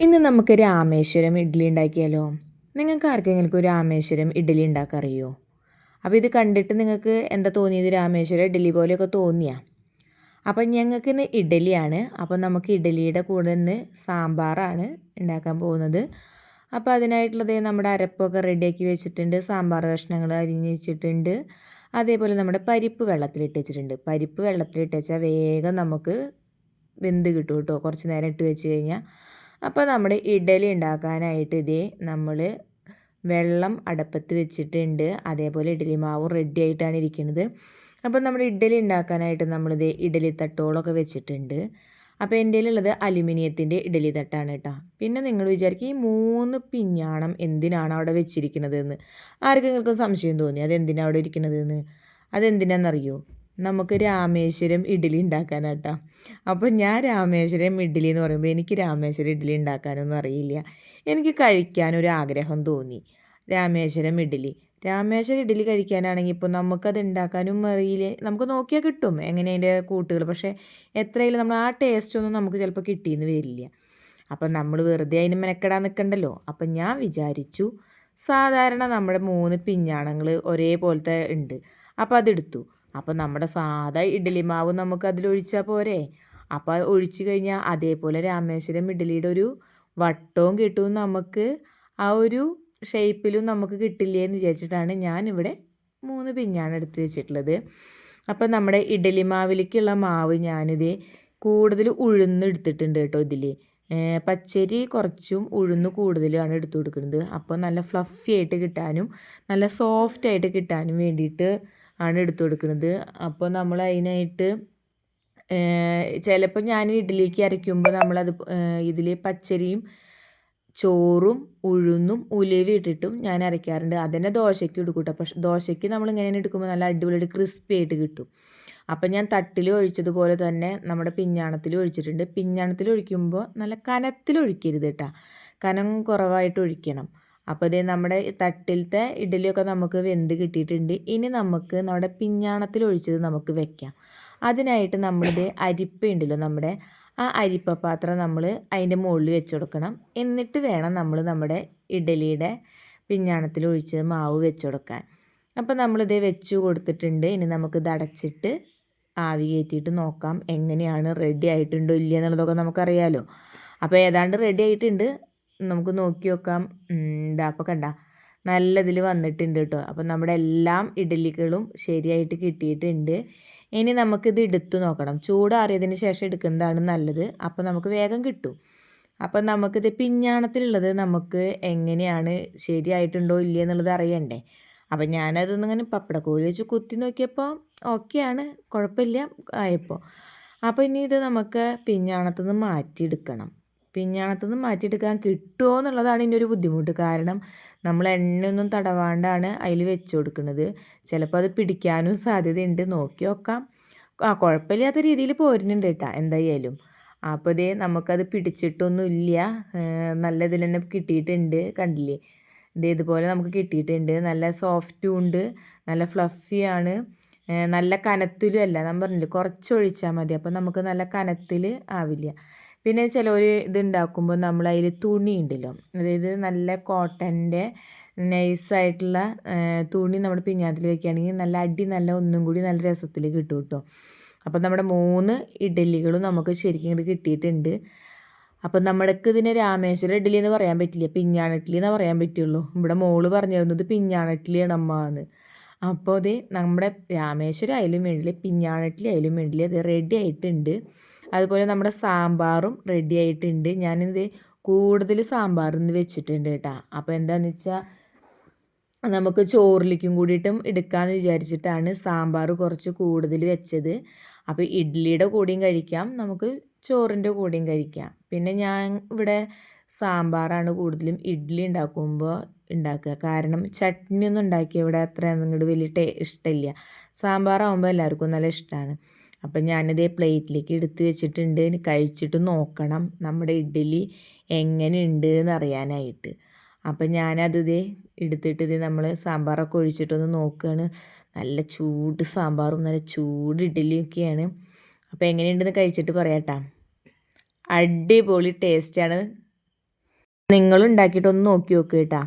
ഇന്ന് നമുക്ക് രാമേശ്വരം ഇഡ്ഡലി ഉണ്ടാക്കിയാലോ? നിങ്ങൾക്ക് ആർക്കെങ്കിലും രാമേശ്വരം ഇഡ്ഡലി ഉണ്ടാക്കാൻ അറിയോ അപ്പോൾ ഇത് കണ്ടിട്ട് നിങ്ങൾക്ക് എന്താ തോന്നിയത്? രാമേശ്വരം ഇഡ്ഡലി പോലെയൊക്കെ തോന്നിയാ? അപ്പം ഞങ്ങൾക്ക് ഇന്ന് ഇഡ്ഡലിയാണ്. അപ്പം നമുക്ക് ഇഡ്ഡലിയുടെ കൂടെ ഇന്ന് സാമ്പാറാണ് ഉണ്ടാക്കാൻ പോകുന്നത്. അപ്പോൾ അതിനായിട്ടുള്ളത് നമ്മുടെ അരപ്പൊക്കെ റെഡിയാക്കി വെച്ചിട്ടുണ്ട്. സാമ്പാർ കഷ്ണങ്ങൾ അരിഞ്ഞ് വെച്ചിട്ടുണ്ട്. അതേപോലെ നമ്മുടെ പരിപ്പ് വെള്ളത്തിലിട്ട് വെച്ചിട്ടുണ്ട്. പരിപ്പ് വെള്ളത്തിലിട്ട് വെച്ചാൽ വേഗം നമുക്ക് വെന്ത് കിട്ടും കേട്ടോ. കുറച്ച് നേരം ഇട്ട് വെച്ച് കഴിഞ്ഞാൽ. അപ്പോൾ നമ്മുടെ ഇഡലി ഉണ്ടാക്കാനായിട്ട് ഇതേ നമ്മൾ വെള്ളം അടുപ്പത്ത് വെച്ചിട്ടുണ്ട്. അതേപോലെ ഇഡലി മാവും റെഡി ആയിട്ടാണ് ഇരിക്കുന്നത്. അപ്പോൾ നമ്മൾ ഇഡലി ഉണ്ടാക്കാനായിട്ട് നമ്മളിത് ഇഡലി തട്ടുകളൊക്കെ വെച്ചിട്ടുണ്ട്. അപ്പോൾ എന്റെ ഉള്ളത് അലുമിനിയത്തിന്റെ ഇഡലി തട്ടാണ് കേട്ടോ. പിന്നെ നിങ്ങൾ വിചാരിക്കും ഈ മൂന്ന് പിഞ്ഞാണം എന്തിനാണ് അവിടെ വെച്ചിരിക്കുന്നത് എന്ന് ആർക്കെങ്കിലും സംശയം തോന്നി അതെന്തിനാണ് അവിടെ ഇരിക്കുന്നത് എന്ന് അതെന്തിനാണെന്നറിയോ നമുക്ക് രാമേശ്വരം ഇഡ്ഡലി ഉണ്ടാക്കാനാട്ടോ. അപ്പോൾ ഞാൻ രാമേശ്വരം ഇഡ്ഡലി എന്ന് പറയുമ്പോൾ എനിക്ക് രാമേശ്വരം ഇഡ്ഡലി ഉണ്ടാക്കാനൊന്നും അറിയില്ല. എനിക്ക് കഴിക്കാനൊരു ആഗ്രഹം തോന്നി. രാമേശ്വരം ഇഡ്ഡലി. രാമേശ്വരം ഇഡ്ഡലി കഴിക്കാനാണെങ്കിൽ ഇപ്പോൾ നമുക്കത് ഉണ്ടാക്കാനും അറിയില്ല. നമുക്ക് നോക്കിയാൽ കിട്ടും എങ്ങനെ അതിന്റെ കൂട്ടുകൾ. പക്ഷേ എത്രയില്ല നമ്മൾ ആ ടേസ്റ്റ് ഒന്നും നമുക്ക് ചിലപ്പോൾ കിട്ടിയെന്ന് വരില്ല. അപ്പം നമ്മൾ വെറുതെ അതിന് മെനക്കെടാൻ നിൽക്കണ്ടല്ലോ അപ്പം ഞാൻ വിചാരിച്ചു സാധാരണ നമ്മുടെ മൂന്ന് പിഞ്ഞാണങ്ങൾ ഒരേപോലത്തെ ഉണ്ട്. അപ്പോൾ അതെടുത്തു. അപ്പോൾ നമ്മുടെ സാധാ ഇഡ്ഡലി മാവ് നമുക്ക് അതിലൊഴിച്ചാൽ പോരെ. അപ്പോൾ ഒഴിച്ചു കഴിഞ്ഞാൽ അതേപോലെ രാമേശ്വരം ഇഡ്ഡലിയുടെ ഒരു വട്ടവും കിട്ടും നമുക്ക്. ആ ഒരു ഷേപ്പിലും നമുക്ക് കിട്ടില്ലേ എന്ന് വിചാരിച്ചിട്ടാണ് ഞാനിവിടെ മൂന്ന് പിഞ്ഞാണ് എടുത്ത് വെച്ചിട്ടുള്ളത്. അപ്പോൾ നമ്മുടെ ഇഡ്ഡലി മാവിലേക്കുള്ള മാവ് ഞാനിത് കൂടുതൽ ഉഴുന്ന് എടുത്തിട്ടുണ്ട് കേട്ടോ ഇതിൽ പച്ചരി കുറച്ചും ഉഴുന്ന് കൂടുതലുമാണ് എടുത്തു കൊടുക്കുന്നത്. അപ്പോൾ നല്ല ഫ്ലഫി ആയിട്ട് കിട്ടാനും നല്ല സോഫ്റ്റ് ആയിട്ട് കിട്ടാനും വേണ്ടിയിട്ട് ആണ് എടുത്തു കൊടുക്കുന്നത്. അപ്പോൾ നമ്മൾ അതിനായിട്ട് ചിലപ്പോൾ ഞാൻ ഇഡ്ഡലിക്ക് അരയ്ക്കുമ്പോൾ നമ്മളത് ഇതിൽ പച്ചരിയും ചോറും ഉഴുന്നും ഉലുവ ഇട്ടിട്ടും ഞാൻ അരയ്ക്കാറുണ്ട്. അതന്നെ ദോശയ്ക്ക് എടുക്കൂട്ടോ പക്ഷെ ദോശയ്ക്ക് നമ്മൾ ഇങ്ങനെ എടുക്കുമ്പോൾ നല്ല അടിപൊളിയായിട്ട് ക്രിസ്പി ആയിട്ട് കിട്ടും. അപ്പം ഞാൻ തട്ടിൽ ഒഴിച്ചതുപോലെ തന്നെ നമ്മുടെ പിഞ്ഞാണത്തിൽ ഒഴിച്ചിട്ടുണ്ട്. പിഞ്ഞാണത്തിൽ ഒഴിക്കുമ്പോൾ നല്ല കനത്തിൽ ഒഴിക്കരുത് കേട്ടോ. കനം കുറവായിട്ട് ഒഴിക്കണം. അപ്പോൾ ഇത് നമ്മുടെ തട്ടിലത്തെ ഇഡലിയൊക്കെ നമുക്ക് വെന്ത് കിട്ടിയിട്ടുണ്ട്. ഇനി നമുക്ക് നമ്മുടെ പിഞ്ഞാണത്തിൽ ഒഴിച്ചത് നമുക്ക് വെക്കാം. അതിനായിട്ട് നമ്മളിത് അരിപ്പ ഉണ്ടല്ലോ നമ്മുടെ ആ അരിപ്പ പാത്രം നമ്മൾ അതിന്റെ മുകളിൽ വെച്ച് കൊടുക്കണം. എന്നിട്ട് വേണം നമ്മൾ നമ്മുടെ ഇഡലിയുടെ പിഞ്ഞാണത്തിൽ ഒഴിച്ച് മാവ് വെച്ച് കൊടുക്കാൻ. അപ്പോൾ നമ്മളിത് വെച്ച് കൊടുത്തിട്ടുണ്ട്. ഇനി നമുക്കിത് അടച്ചിട്ട് ആവി കയറ്റിയിട്ട് നോക്കാം എങ്ങനെയാണ് റെഡി ആയിട്ടുണ്ടോ ഇല്ല എന്നുള്ളതൊക്കെ നമുക്കറിയാമല്ലോ അപ്പോൾ ഏതാണ്ട് റെഡി ആയിട്ടുണ്ട്. നമുക്ക് നോക്കി നോക്കാം ഇതാ അപ്പോൾ കണ്ട. നല്ല ഇതിൽ വന്നിട്ടുണ്ട് കേട്ടോ അപ്പം നമ്മുടെ എല്ലാം ഇഡലികളും ശരിയായിട്ട് കിട്ടിയിട്ടുണ്ട്. ഇനി നമുക്കിത് എടുത്തു നോക്കണം. ചൂടാറിയതിന് ശേഷം എടുക്കുന്നതാണ് നല്ലത്. അപ്പോൾ നമുക്ക് വേഗം കിട്ടും. അപ്പം നമുക്കിത് പിഞ്ഞാണത്തിലുള്ളത് നമുക്ക് എങ്ങനെയാണ്? ശരിയായിട്ടുണ്ടോ ഇല്ലേ എന്നുള്ളത് അറിയണ്ടേ. അപ്പം ഞാനതൊന്നിങ്ങനെ പപ്പടക്കോൽ വെച്ച് കുത്തി നോക്കിയപ്പോൾ ഓക്കെയാണ് കുഴപ്പമില്ല. ആയപ്പോൾ അപ്പോൾ ഇനി ഇത് നമുക്ക് പിഞ്ഞാണത്തുനിന്ന് മാറ്റിയെടുക്കണം. പിഞ്ഞാണത്തുനിന്ന് മാറ്റിയെടുക്കാൻ കിട്ടുമോ എന്നുള്ളതാണ് ഇതിന്റെ ഒരു ബുദ്ധിമുട്ട്. കാരണം നമ്മൾ എണ്ണയൊന്നും തടവാണ്ടാണ് അതിൽ വെച്ച് കൊടുക്കുന്നത്. ചിലപ്പോൾ അത് പിടിക്കാനും സാധ്യതയുണ്ട്. നോക്കി നോക്കാം. ആ കുഴപ്പമില്ലാത്ത രീതിയിൽ പോരുന്നുണ്ട് കേട്ടോ എന്തായാലും. അപ്പോൾ ഇതേ നമുക്കത് പിടിച്ചിട്ടൊന്നുമില്ല. നല്ല ഇതിൽ തന്നെ കിട്ടിയിട്ടുണ്ട്. കണ്ടില്ലേ? ഇത് ഇതുപോലെ നമുക്ക് കിട്ടിയിട്ടുണ്ട്. നല്ല സോഫ്റ്റും ഉണ്ട്. നല്ല ഫ്ലഫിയാണ് നല്ല കനത്തിലും അല്ല. ഞാൻ പറഞ്ഞില്ലേ കുറച്ചൊഴിച്ചാൽ മതി. അപ്പോൾ നമുക്ക് നല്ല കനത്തിൽ ആവില്ല. പിന്നെ ചില ഒരു ഉണ്ടാക്കുമ്പോൾ നമ്മൾ അതിൽ തുണി ഉണ്ടല്ലോ. അതായത് നല്ല കോട്ടന്റെ നൈസായിട്ടുള്ള തുണി നമ്മുടെ പിഞ്ഞാത്തിൽ വെക്കുകയാണെങ്കിൽ നല്ല അടി നല്ല ഒന്നും കൂടി നല്ല രസത്തിൽ കിട്ടും കേട്ടോ. അപ്പോൾ നമ്മുടെ മൂന്ന് ഇഡലികളും നമുക്ക് ശരിക്കും ഇങ്ങോട്ട് കിട്ടിയിട്ടുണ്ട്. അപ്പോൾ നമ്മൾക്ക് ഇതിന് രാമേശ്വര ഇഡ്ഡലി എന്ന് പറയാൻ പറ്റില്ല. പിഞ്ഞാണ ഇഡ്ഡലി എന്ന് പറയാൻ പറ്റുള്ളൂ. ഇവിടെ മോൾ പറഞ്ഞിരുന്നത് പിഞ്ഞാണ ഇഡ്ഡലിയാണ് അമ്മ എന്ന് അപ്പോൾ അത് നമ്മുടെ രാമേശ്വരം ആയാലും വേണ്ടില്ല പിഞ്ഞാണ ഇഡ്ഡലി ആയാലും വേണ്ടില്ല അത് റെഡി ആയിട്ടുണ്ട്. അതുപോലെ നമ്മുടെ സാമ്പാറും റെഡി ആയിട്ടുണ്ട്. ഞാനിത് കൂടുതൽ സാമ്പാർ ഇന്ന് വെച്ചിട്ടുണ്ട് കേട്ടോ അപ്പോൾ എന്താണെന്ന് വെച്ചാൽ നമുക്ക് ചോറിലേക്കും കൂടിയിട്ടും എടുക്കാമെന്ന് വിചാരിച്ചിട്ടാണ് സാമ്പാർ കുറച്ച് കൂടുതൽ വെച്ചത്. അപ്പോൾ ഇഡ്ഡലിയുടെ കൂടിയും കഴിക്കാം നമുക്ക് ചോറിന്റെ കൂടിയും കഴിക്കാം. പിന്നെ ഞാൻ ഇവിടെ സാമ്പാറാണ് കൂടുതലും ഇഡ്ഡലി ഉണ്ടാക്കുമ്പോൾ ഉണ്ടാക്കുക. കാരണം ചട്നി ഒന്നും ഉണ്ടാക്കിയ ഇവിടെ അത്ര അങ്ങോട്ട് വലിയ ടേ ഇഷ്ടമില്ല സാമ്പാറാകുമ്പോൾ എല്ലാവർക്കും നല്ല ഇഷ്ടമാണ് അപ്പം ഞാനിത് പ്ലേറ്റിലേക്ക് എടുത്തു വെച്ചിട്ടുണ്ട്. കഴിച്ചിട്ട് നോക്കണം നമ്മുടെ ഇഡ്ഡലി എങ്ങനെയുണ്ട് എന്ന് അറിയാനായിട്ട് അപ്പം ഞാനത് എടുത്തിട്ട് ഇത് നമ്മൾ സാമ്പാറൊക്കെ ഒഴിച്ചിട്ടൊന്ന് നോക്കുകയാണ് നല്ല ചൂട് സാമ്പാറും നല്ല ചൂട് ഇഡ്ഡലിയൊക്കെയാണ്. അപ്പോൾ എങ്ങനെയുണ്ടെന്ന് കഴിച്ചിട്ട് പറയാട്ടാ. അടിപൊളി ടേസ്റ്റാണ്. നിങ്ങളുണ്ടാക്കിയിട്ടൊന്ന് നോക്കി നോക്കുക കേട്ടാ.